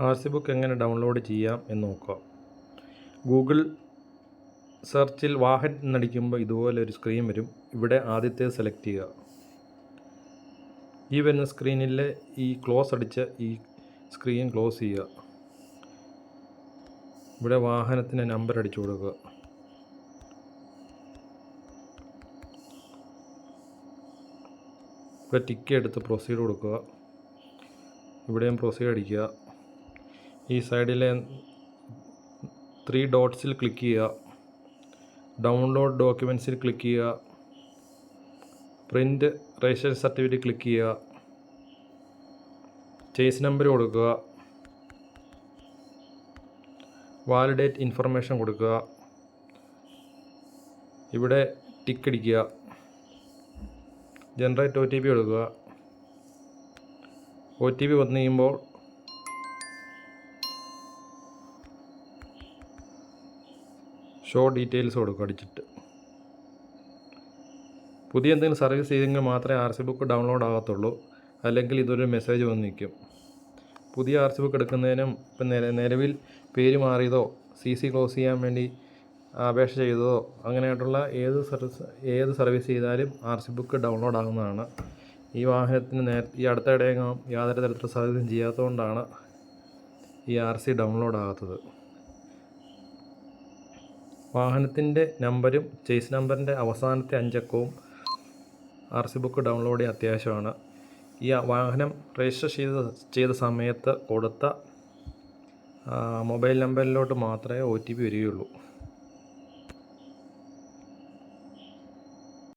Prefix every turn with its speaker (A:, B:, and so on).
A: R C book എങ്ങനെ download ചെയ്യാം എന്ന് നോക്കാം. ഗൂഗിൾ സെർച്ചിൽ വാഹൻ എന്നടിക്കുമ്പോൾ ഇതുപോലെ ഒരു സ്ക്രീൻ വരും. ഇവിടെ ആദ്യത്തെ സെലക്ട് ചെയ്യുക. ഈ വരുന്ന സ്ക്രീനിലെ ഈ ക്ലോസ് അടിച്ച ഈ സ്ക്രീൻ ക്ലോസ് ചെയ്യുക. ഇവിടെ വാഹനത്തിന് നമ്പർ അടിച്ചു കൊടുക്കുക. ഇവിടെ ടിക്ക് എടുത്ത് പ്രൊസീഡ് കൊടുക്കുക. ഇവിടെയും പ്രൊസീഡ് അടിക്കുക. ഈ സൈഡിലെ ത്രീ ഡോട്ട്സിൽ ക്ലിക്ക് ചെയ്യുക. ഡൗൺലോഡ് ഡോക്യുമെൻസിൽ ക്ലിക്ക് ചെയ്യുക. പ്രിന്റ് രജിസ്ട്രേഷൻ സർട്ടിഫിക്കറ്റ് ക്ലിക്ക് ചെയ്യുക. ചേസ് നമ്പർ കൊടുക്കുക. വാലിഡേറ്റ് ഇൻഫർമേഷൻ കൊടുക്കുക. ഇവിടെ ടിക്ക് അടിക്കുക. ജനറേറ്റ് ഒ ടി പി കൊടുക്കുക. ഒ ടി പി വന്നു കഴിയുമ്പോൾ ഷോ ഡീറ്റെയിൽസ് കൊടുക്കും അടിച്ചിട്ട്. പുതിയ എന്തെങ്കിലും സർവീസ് ചെയ്തെങ്കിൽ മാത്രമേ ആർ സി ബുക്ക് ഡൗൺലോഡ് ആകത്തുള്ളൂ. അല്ലെങ്കിൽ ഇതൊരു മെസ്സേജ് വന്ന് നിൽക്കും. പുതിയ ആർ സി ബുക്ക് എടുക്കുന്നതിനും ഇപ്പം നില നിലവിൽ പേര് മാറിയതോ സി സി ക്ലോസ് ചെയ്യാൻ വേണ്ടി അപേക്ഷ ചെയ്തതോ അങ്ങനെയായിട്ടുള്ള ഏത് സർവീസ് ഏത് സർവീസ് ചെയ്താലും ആർ സി ബുക്ക് ഡൗൺലോഡ് ആകുന്നതാണ് ഈ വാഹനത്തിന് നേ ഈ അടുത്തിടെയെങ്ങും യാതൊരു തരത്തിലുള്ള സർവീസും ചെയ്യാത്തതുകൊണ്ടാണ് ഈ ആർ സി ഡൗൺലോഡ് ആകാത്തത്. വാഹനത്തിന്റെ നമ്പരും ചേസ് നമ്പറിന്റെ അവസാനത്തെ അഞ്ചക്കവും ആർ സി ബുക്ക് ഡൗൺലോഡ് ചെയ്യാൻ അത്യാവശ്യമാണ്. ഈ വാഹനം രജിസ്റ്റർ ചെയ്ത ചെയ്ത സമയത്ത് കൊടുത്ത മൊബൈൽ നമ്പറിലോട്ട് മാത്രമേ ഒ ടി പി വരികയുള്ളൂ.